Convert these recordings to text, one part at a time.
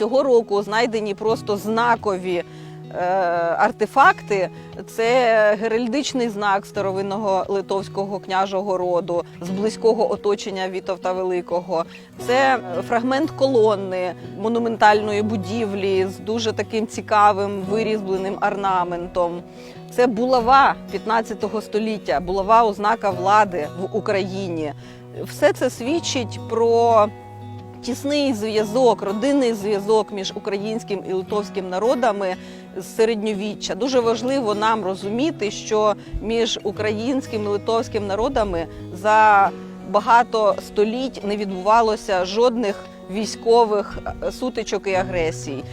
Цього року знайдені просто знакові е, артефакти. Це геральдичний знак старовинного литовського княжого роду з близького оточення Вітовта Великого. Це фрагмент колонни монументальної будівлі з дуже таким цікавим вирізбленим орнаментом. Це булава 15 століття, булава ознака влади в Україні. Все це свідчить про тісний зв'язок, родинний зв'язок між українським і литовським народами з середньовіччя. Дуже важливо нам розуміти, що між українським і литовським народами за багато століть не відбувалося жодних військових е, сутичок і агресій.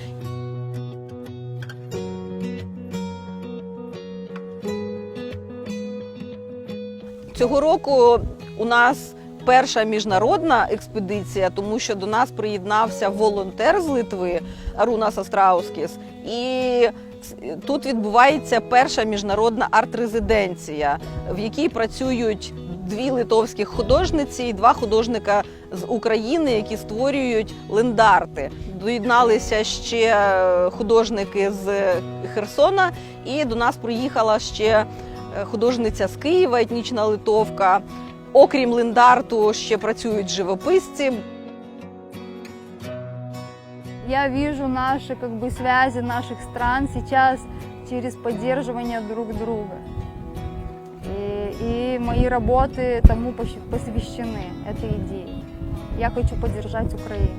Цього року у нас перша міжнародна експедиція, тому що до нас приєднався волонтер з Литви Арунас Астраускіс. І тут відбувається перша міжнародна арт-резиденція, в якій працюють дві литовських художниці і два художника з України, які створюють лендарти. Доєдналися ще художники з Херсона, і до нас приїхала ще е, художниця з Києва, етнічна литовка. Окрім лендарту, ще працюють живописці. Я вижу наши как бы связи наших стран сейчас через поддерживание друг друга. И, и мои работы тому пощ- посвящены этой идее. Я хочу поддержать Украину.